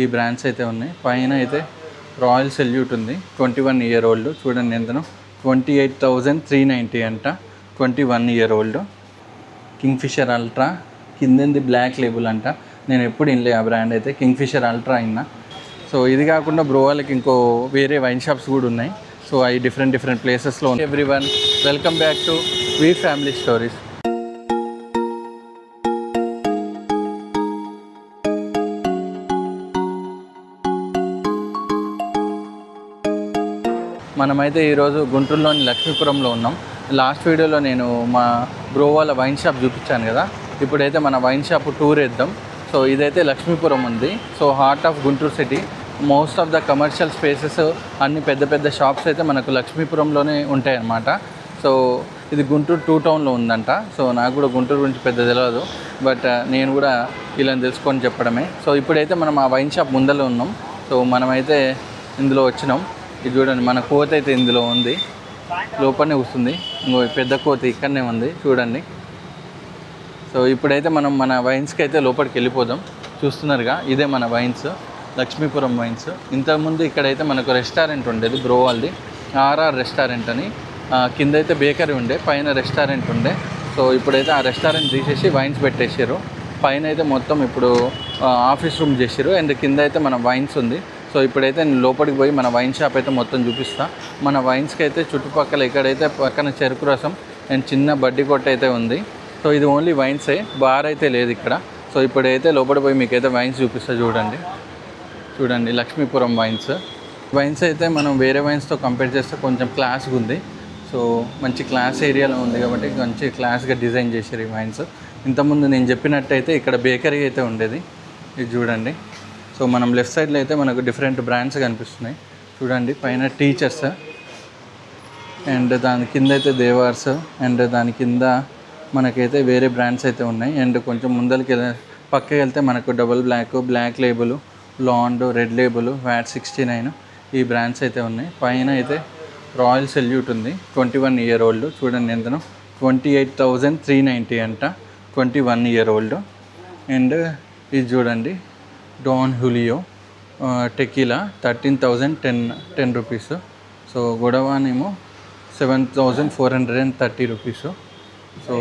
ఈ బ్రాండ్స్ అయితే ఉన్నాయి. పైన అయితే రాయల్ సెల్యూట్ ఉంది. Twenty one year old. చూడండి ఎంతనో twenty eight thousand three ninety అంట. Twenty one year old. Kingfisher ultra. కిందంది black label అంట. నేను ఎప్పుడు ఇన్లే ఆ బ్రాండ్ అయితే. కింగ్ఫిషర్ అల్ట్రా అయినా సో ఇది కాకుండా బ్రో వాళ్ళకి ఇంకో వేరే వైన్ షాప్స్ కూడా ఉన్నాయి. సో అవి డిఫరెంట్ డిఫరెంట్ ప్లేసెస్లో everyone welcome back to V family stories మనమైతే ఈరోజు గుంటూరులోని లక్ష్మీపురంలో ఉన్నాం. లాస్ట్ వీడియోలో నేను మా బ్రో వాళ్ళ వైన్ షాప్ చూపించాను కదా. ఇప్పుడైతే మన వైన్ షాప్ టూర్ వేద్దాం. సో ఇదైతే లక్ష్మీపురం ఉంది. So heart of Guntur city most of the commercial spaces అన్ని పెద్ద పెద్ద షాప్స్ అయితే మనకు లక్ష్మీపురంలోనే ఉంటాయన్నమాట. సో ఇది గుంటూరు టూ టౌన్లో ఉందంట. సో నాకు కూడా గుంటూరు గురించి పెద్ద తెలియదు బట్ uh, నేను కూడా ఇలా తెలుసుకొని చెప్పడమే. సో ఇప్పుడైతే మనం ఆ వైన్ షాప్ ముందలో ఉన్నాం. సో మనమైతే ఇందులో వచ్చినాం. ఇది చూడండి మన కోత అయితే ఇందులో ఉంది. లోపలనే వస్తుంది. ఇంకో పెద్ద కోత ఇక్కడనే ఉంది చూడండి. సో ఇప్పుడైతే మనం మన వైన్స్కి అయితే లోపలికి వెళ్ళిపోదాం. చూస్తున్నారుగా ఇదే మన వైన్స్ లక్ష్మీపురం వైన్స్. ఇంతకుముందు ఇక్కడైతే మనకు రెస్టారెంట్ ఉండేది బ్రోవాల్ది. ఆర్ఆర్ రెస్టారెంట్ అని. కింద అయితే బేకరీ ఉండే పైన రెస్టారెంట్ ఉండే. సో ఇప్పుడైతే ఆ రెస్టారెంట్ తీసేసి వైన్స్ పెట్టేసారు పైన అయితే మొత్తం ఇప్పుడు ఆఫీస్ రూమ్ చేసారు అండ్ కింద అయితే మన వైన్స్ ఉంది. సో ఇప్పుడైతే నేను లోపలికి పోయి మన వైన్ షాప్ అయితే మొత్తం చూపిస్తా. మన వైన్స్కి అయితే చుట్టుపక్కల ఇక్కడైతే పక్కన చెరుకు రసం అండ్ చిన్న బడ్డీ కొట్ట అయితే ఉంది. సో ఇది ఓన్లీ వైన్సే బార్ అయితే లేదు ఇక్కడ. సో ఇప్పుడైతే లోపల పోయి మీకైతే వైన్స్ చూపిస్తా చూడండి. చూడండి లక్ష్మీపురం వైన్స్. వైన్స్ అయితే మనం వేరే వైన్స్తో కంపేర్ చేస్తే కొంచెం క్లాస్గా ఉంది. సో మంచి క్లాస్ ఏరియాలో ఉంది కాబట్టి మంచి క్లాస్గా డిజైన్ చేశారు ఈ వైన్స్. ఇంతకుముందు నేను చెప్పినట్టయితే ఇక్కడ బేకరీ అయితే ఉండేది. ఇది చూడండి. సో మనం లెఫ్ట్ సైడ్లో అయితే మనకు డిఫరెంట్ బ్రాండ్స్ కనిపిస్తున్నాయి. చూడండి పైన టీచర్స్. అండ్ దాని కింద అయితే దేవార్స్. అండ్ దాని కింద మనకైతే వేరే బ్రాండ్స్ అయితే ఉన్నాయి. అండ్ కొంచెం ముందరికి పక్కకి వెళ్తే మనకు double black black label and red label VAT sixty nine ఈ బ్రాండ్స్ అయితే ఉన్నాయి. పైన అయితే రాయల్ సెల్యూట్ ఉంది. Twenty one year old. చూడండి ఎంతను. Twenty eight thousand three ninety అంట. Twenty one year old. And ఇది చూడండి. Don Julio tequila thirteen thousand ten ten rupees so గొడవానేమో seven thousand four hundred and thirty rupees so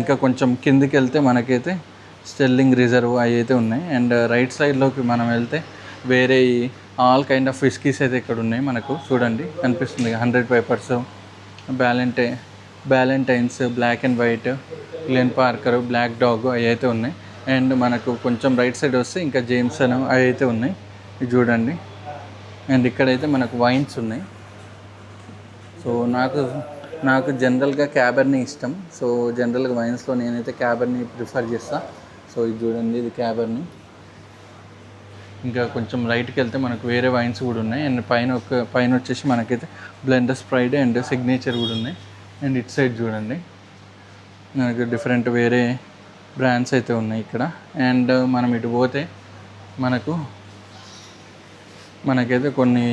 ఇంకా కొంచెం కిందికి వెళ్తే మనకైతే sterling reserve అవి అయితే ఉన్నాయి. అండ్ uh, రైట్ సైడ్లోకి మనం వెళ్తే వేరే ఆల్ కైండ్ ఆఫ్ విస్కీస్ అయితే ఇక్కడ ఉన్నాయి మనకు. చూడండి కనిపిస్తుంది hundred pipers Ballantine Ballantine's black and white Glen Parker black dog అవి అయితే ఉన్నాయి. అండ్ మనకు కొంచెం రైట్ సైడ్ వస్తే ఇంకా జేమ్సన్ అవి అయితే ఉన్నాయి. ఇది చూడండి. అండ్ ఇక్కడైతే మనకు వైన్స్ ఉన్నాయి. సో నాకు నాకు జనరల్గా క్యాబర్ని ఇష్టం. సో జనరల్గా వైన్స్లో నేనైతే క్యాబర్ని ప్రిఫర్ చేస్తా. సో ఇది చూడండి ఇది క్యాబర్ని. ఇంకా కొంచెం రైట్కి వెళ్తే మనకు వేరే వైన్స్ కూడా ఉన్నాయి. అండ్ పైన ఒక పైన వచ్చేసి మనకైతే బ్లెండర్ స్ప్రైడ్ అండ్ సిగ్నేచర్ కూడా ఉన్నాయి. అండ్ ఇట్ సైడ్ చూడండి. మనకు డిఫరెంట్ వేరే బ్రాండ్స్ అయితే ఉన్నాయి ఇక్కడ. అండ్ uh, మనం ఇటు పోతే మనకు మనకైతే కొన్ని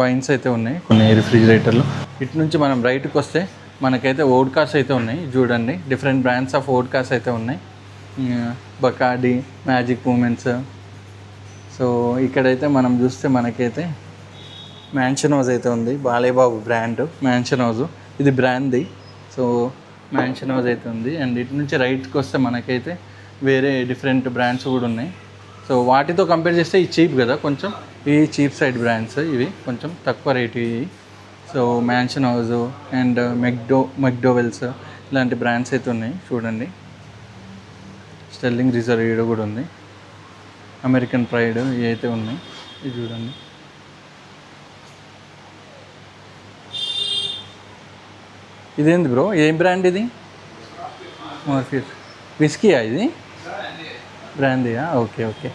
వైన్స్ అయితే ఉన్నాయి కొన్ని రిఫ్రిజిరేటర్లు ఇటు నుంచి మనం రైట్కి వస్తే మనకైతే ఓడ్కాస్ అయితే ఉన్నాయి చూడండి. డిఫరెంట్ బ్రాండ్స్ ఆఫ్ ఓడ్కాస్ అయితే ఉన్నాయి. బకాడి మ్యాజిక్ మూమెంట్స్ సో ఇక్కడైతే మనం చూస్తే మనకైతే మ్యాన్షన్ హౌస్ అయితే ఉంది బాలేబాబు బ్రాండ్ మ్యాన్షన్ హౌస్ ఇది బ్రాండ్ది సో మ్యాన్షన్ హౌస్ అయితే ఉంది. అండ్ ఇటు నుంచి రైట్కి వస్తే మనకైతే వేరే డిఫరెంట్ బ్రాండ్స్ కూడా ఉన్నాయి. సో వాటితో కంపేర్ చేస్తే ఈ చీప్ కదా కొంచెం ఈ చీప్ సైడ్ బ్రాండ్స్ ఇవి కొంచెం తక్కువ రేటు ఇవి. So Mansion House and McDo McDowell's ఇలాంటి బ్రాండ్స్ అయితే ఉన్నాయి చూడండి. స్టెల్లింగ్ రిజర్వ్ కూడా ఉంది. అమెరికన్ ప్రైడ్ ఇవి అయితే ఉన్నాయి. ఇది చూడండి. ఇదేంది బ్రో? ఏం బ్రాండ్ ఇది? మార్ఫియస్ విస్కీయా ఇది? బ్రాందీయా ఓకే ఓకే.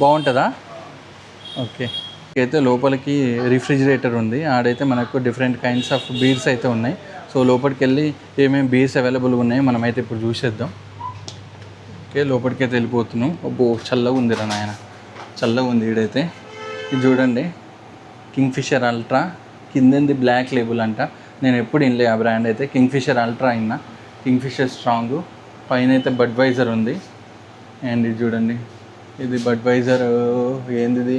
బాగుంటుందా? ఓకే. అయితే లోపలికి రిఫ్రిజిరేటర్ ఉంది. ఆడైతే మనకు డిఫరెంట్ కైండ్స్ ఆఫ్ బీర్స్ అయితే ఉన్నాయి. సో లోపలికి వెళ్ళి ఏమేమి బీర్స్ అవైలబుల్ ఉన్నాయో మనమైతే ఇప్పుడు చూసేద్దాం. ఓకే లోపలికి అయితే వెళ్ళిపోతున్నాం. అబ్బో చల్లగా ఉందిరా నాయన. చల్లగా ఉంది ఈడైతే. ఇది చూడండి. Kingfisher ultra. కిందంది బ్లాక్ లేబుల్ అంట. నేను ఎప్పుడు వినలే ఆ బ్రాండ్ అయితే. కింగ్ఫిషర్ అల్ట్రా అయినా కింగ్ఫిషర్ స్ట్రాంగ్ పైన అయితే బడ్వైజర్ ఉంది. అండ్ ఇది చూడండి. ఇది బడ్వైజర్ ఏంది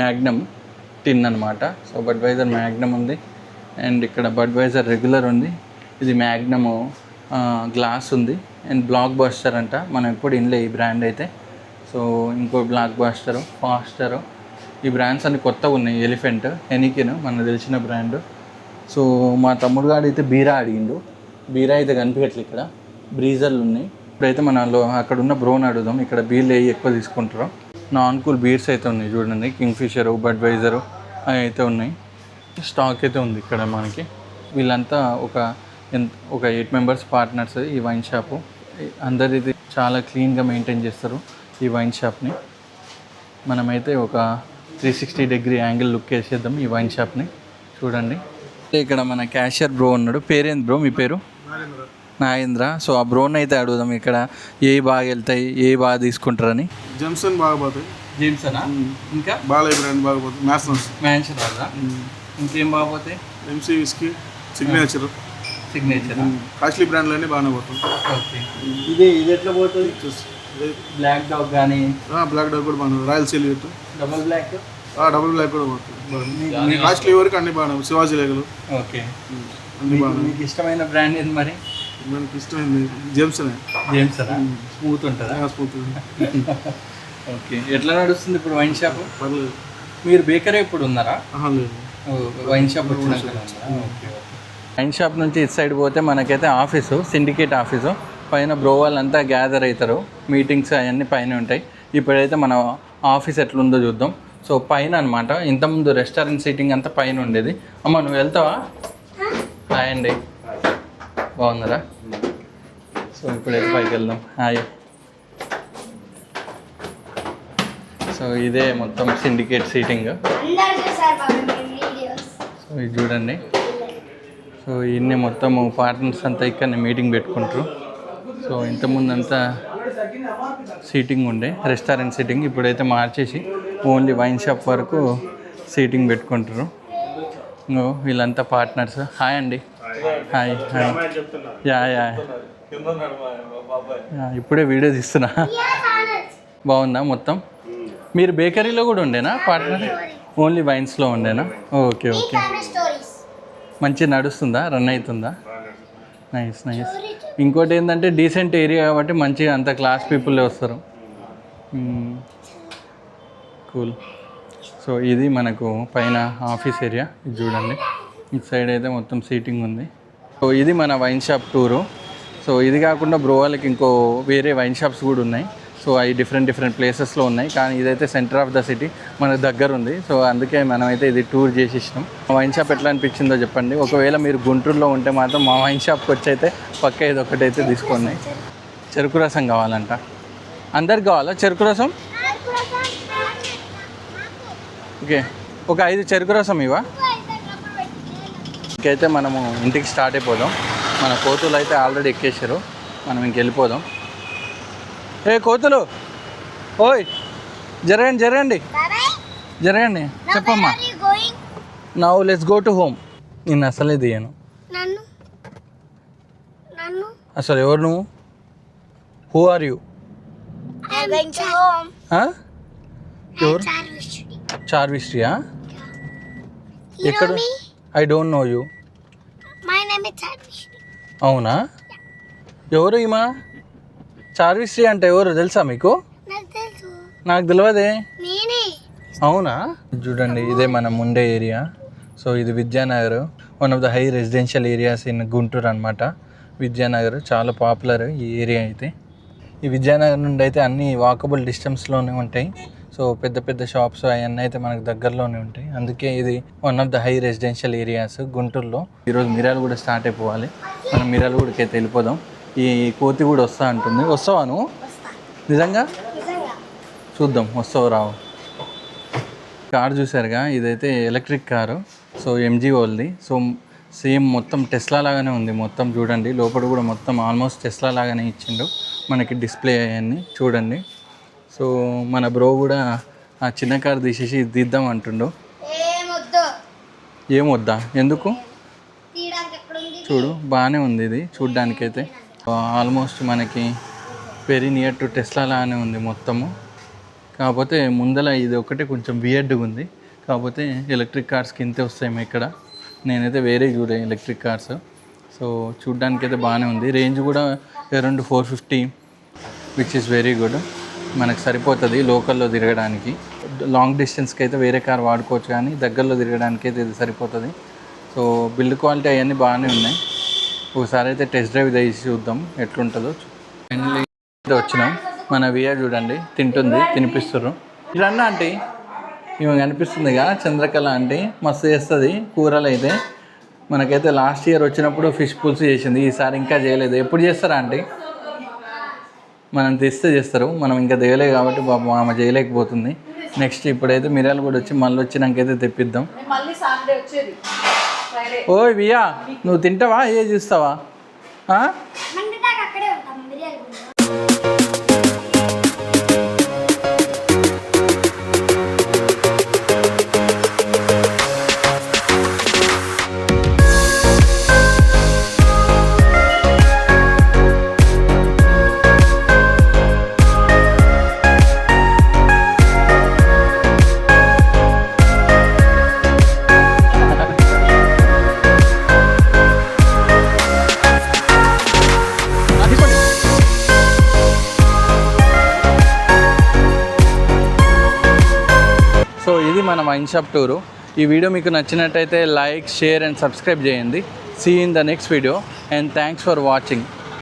మ్యాగ్నమ్ టిన్ అనమాట సో బడ్వైజర్ మ్యాగ్నమ్ ఉంది. అండ్ ఇక్కడ బడ్వైజర్ రెగ్యులర్ ఉంది. ఇది మ్యాగ్నము గ్లాస్ ఉంది. అండ్ బ్లాక్ బాస్టర్ అంట. మనం ఎప్పుడు ఇన్లే ఈ బ్రాండ్ అయితే. సో ఇంకో బ్లాక్ బాస్టరు ఫాస్టరు ఈ బ్రాండ్స్ అన్ని కొత్తగా ఉన్నాయి. ఎలిఫెంట్ హెనికిన్ మనకు తెలిసిన బ్రాండ్ సో మా తమ్ముడు గాడు అయితే బీరా అడిగిండు. బీరా అయితే కనిపించట్లేదు ఇక్కడ. బ్రీజర్లు ఉన్నాయి. ఇప్పుడైతే మన అక్కడ ఉన్న బ్రోన్ అడుగుదాం. ఇక్కడ బీర్లు అవి ఎక్కువ తీసుకుంటారు నాన్ కూల్ బీర్స్ అయితే ఉన్నాయి చూడండి. కింగ్ఫిషర్ బడ్వైజరు అవి అయితే ఉన్నాయి. స్టాక్ అయితే ఉంది ఇక్కడ మనకి. వీళ్ళంతా ఒక ఎంత ఒక ఎయిట్ మెంబర్స్ పార్ట్నర్స్ ఈ వైన్ షాపు. అందరిది చాలా క్లీన్గా మెయింటైన్ చేస్తారు ఈ వైన్ షాప్ని. మనమైతే ఒక three sixty degree angle look వేసేద్దాం ఈ వైన్ షాప్ని. చూడండి. ఇక్కడ మన క్యాషియర్ బ్రో ఉన్నాడు. పేరేంది బ్రో మీ పేరు? నాగేంద్ర. సో ఆ బ్రోన్ అయితే అడుగుదాం ఇక్కడ. ఏ బాగా వెళ్తాయి? ఏ బాగా తీసుకుంటారని? జెమ్సన్ బాగా పోతాయి. జేమ్సనా? ఇంకా? బాలయ్య బ్రాండ్ బాగా పోతాయి. మ్యాథ్స్ మ్యాన్షన్ వాళ్ళ ఇంకేం బాగపోతే MC whisky signature signature costly బ్రాండ్లన్నీ బాగానే పోతాయి. ఓకే. ఇది ఇది ఎట్లా పోతుంది? బ్లాక్ డాగ్ కానీ బ్లాక్ డాగ్ కూడా బాగానే Royal Salute double black double black కూడా పోతాయి కాస్ట్లీ వరకు. అన్ని బాగానే శివాజీ లేగలు. ఓకే. అన్ని బాగానే మీకు ఇష్టమైన బ్రాండ్ ఏంది మరి? మనకి ఇష్టమైంది జెమ్సన్. జేమ్సనా? స్మూత్ ఉంటుందా? Smooth okay. ఎట్లా నడుస్తుంది ఇప్పుడు వైన్ షాప్? పర్లేదు. మీరు బేకరీ ఇప్పుడు ఉన్నారా? లేదు. వైన్ షాప్ వచ్చినాక వైన్ షాప్ నుంచి ఇటు సైడ్ పోతే మనకైతే ఆఫీసు సిండికేట్ ఆఫీసు. పైన బ్రో వాళ్ళంతా గ్యాదర్ అవుతారు. మీటింగ్స్ అవన్నీ పైన ఉంటాయి. ఇప్పుడైతే మన ఆఫీస్ ఎట్లుందో చూద్దాం. సో పైన అనమాట ఇంతకుముందు రెస్టారెంట్ సీటింగ్ అంతా పైన ఉండేది. అమ్మ నువ్వు వెళ్తావా? హాయ్ అండి. బాగుందరా సో ఇప్పుడైతే పైకి వెళ్దాం? హాయ్. సో ఇదే మొత్తం సిండికేట్ సీటింగ్ సో ఇది చూడండి. సో ఇన్ని మొత్తం పార్ట్నర్స్ అంతా ఇక్కడ మీటింగ్ పెట్టుకుంటారు. సో ఇంతకుముందు అంతా సీటింగ్ ఉండే రెస్టారెంట్ సీటింగ్ ఇప్పుడైతే మార్చేసి ఓన్లీ వైన్ షాప్ వరకు సీటింగ్ పెట్టుకుంటారు. వీళ్ళంతా పార్ట్నర్స్. హాయ్ అండి. Hi. Hi ya ya. Ya, ఇప్పుడే వీడియో తీస్తున్నా. బాగుందా మొత్తం? మీరు బేకరీలో కూడా ఉండేనా? పార్ట్నర్? ఓన్లీ వైన్స్లో ఉండేనా? Okay okay. స్టోరీస్ మంచిగా నడుస్తుందా? రన్ అవుతుందా? నైస్ నైస్ ఇంకోటి ఏంటంటే డీసెంట్ ఏరియా కాబట్టి మంచిగా అంత క్లాస్ పీపుల్ వస్తారు. కూల్. సో ఇది మనకు పైన ఆఫీస్ ఏరియా. ఇది చూడండి. ఇటు సైడ్ అయితే మొత్తం సీటింగ్ ఉంది. సో ఇది మన వైన్ షాప్ టూరు. సో ఇది కాకుండా బ్రోవాలకి ఇంకో వేరే వైన్ షాప్స్ కూడా ఉన్నాయి. సో అవి డిఫరెంట్ డిఫరెంట్ ప్లేసెస్లో ఉన్నాయి. కానీ ఇదైతే సెంటర్ ఆఫ్ ద సిటీ మన దగ్గర ఉంది. సో అందుకే మనమైతే ఇది టూర్ చేసి ఇచ్చినాం వైన్ షాప్ ఎట్లా అనిపించిందో చెప్పండి. ఒకవేళ మీరు గుంటూరులో ఉంటే మాత్రం మా వైన్ షాప్కి వచ్చి అయితే పక్క ఇది ఒకటైతే తీసుకోండి. చెరుకు రసం కావాలంట. అందరికి కావాలా చెరుకు రసం ఓకే. ఒక ఐదు చెరుకు రసం ఇవా ఇంకైతే మనము ఇంటికి స్టార్ట్ అయిపోదాం. మన కోతులు అయితే ఆల్రెడీ ఎక్కేసారు మనం ఇంక వెళ్ళిపోదాం. ఏ కోతులు? ఓయ్ జరగండి జరగండి. జరగండి చెప్పమ్మా. Now let's go to home నేను అసలే నన్ను అసలు ఎవరు నువ్వు? హూ ఆర్ యూ ఎవరు? చార్విశ్రీయా? ఎక్కడ? ఐ డోంట్ నో యూ అవునా? ఎవరు ఈమా? చార్విశ్రీ అంటే ఎవరు తెలుసా మీకు? నాకు తెలియదే అవునా? చూడండి ఇదే మనం ఉండే ఏరియా. సో ఇది Vidyanagar one of the high residential areas in Guntur అనమాట విద్యానగర్ చాలా పాపులర్ ఈ ఏరియా అయితే. ఈ విద్యానగర్ నుండి అయితే అన్ని వాకబుల్ డిస్టెన్స్లోనే ఉంటాయి. సో పెద్ద పెద్ద షాప్స్ అవన్నీ అయితే మనకు దగ్గరలోనే ఉంటాయి. అందుకే ఇది one of the high residential areas గుంటూరులో. ఈరోజు మిరాలు కూడా స్టార్ట్ అయిపోవాలి. మనం మిరాలు కూడా అయితే వెళ్ళిపోదాం. ఈ కోతి కూడా వస్తా అంటుంది. వస్తావా నువ్వు? నిజంగా? చూద్దాం. వస్తావు రావు? కార్ చూసారుగా? ఇదైతే ఎలక్ట్రిక్ కారు. సో ఎంజీ వాళ్ళది. సో సేమ్ మొత్తం టెస్లా లాగానే ఉంది మొత్తం చూడండి. లోపల కూడా మొత్తం ఆల్మోస్ట్ టెస్లా లాగానే ఇచ్చిండు. మనకి డిస్ప్లే అవన్నీ చూడండి. సో మన బ్రో కూడా ఆ చిన్న కార్ తీసేసి ఇది తీద్దాం అంటుండు. ఏమొద్దు. ఎందుకు? చూడు బాగానే ఉంది ఇది చూడ్డానికైతే. ఆల్మోస్ట్ మనకి వెరీ నియర్ టు టెస్లా లాగానే ఉంది మొత్తము. కాకపోతే ముందల ఇది ఒకటే కొంచెం బియర్డ్గా ఉంది కాకపోతే ఎలక్ట్రిక్ కార్స్కి ఇంతే వస్తాయేమో ఇక్కడ. నేనైతే వేరే చూడే ఎలక్ట్రిక్ కార్స్. సో చూడ్డానికి అయితే బాగానే ఉంది. రేంజ్ కూడా around four fifty which is very good మనకు సరిపోతుంది లోకల్లో తిరగడానికి. లాంగ్ డిస్టెన్స్కి అయితే వేరే కార్ వాడుకోవచ్చు కానీ దగ్గరలో తిరగడానికి అయితే ఇది సరిపోతుంది. సో బిల్డ్ క్వాలిటీ అవన్నీ బాగానే ఉన్నాయి. ఒకసారి అయితే టెస్ట్ డ్రైవ్ చేసి చూద్దాం ఎట్లుంటుందో. ఫైనల్లీ వచ్చినాం. మన వియా చూడండి తింటుంది తినిపిస్తుర్రు. ఇదన్నా ఆంటీ? ఈమె కనిపిస్తుందిగా చంద్రకళ ఆంటీ. మస్తు చేస్తుంది కూరలు అయితే. మనకైతే లాస్ట్ ఇయర్ వచ్చినప్పుడు ఫిష్ పులుసు చేసింది ఈసారి ఇంకా చేయలేదు. ఎప్పుడు చేస్తారా ఆంటీ? మనం తెస్తే చేస్తారు. మనం ఇంకా తేయలేదు కాబట్టి పాపం ఆమె చేయలేకపోతుంది. నెక్స్ట్ ఇప్పుడైతే మిరాలు కూడా వచ్చి మళ్ళీ తెప్పిద్దాం. సాటర్డే వచ్చేది. ఫ్రైడే ఓయ్ వియా నువ్వు తింటావా? ఏ చూస్తావా? Wine shop tour. ఈ వీడియో మీకు నచ్చినట్టయితే లైక్ షేర్ అండ్ సబ్స్క్రైబ్ చేయండి. See in the next video and thanks for watching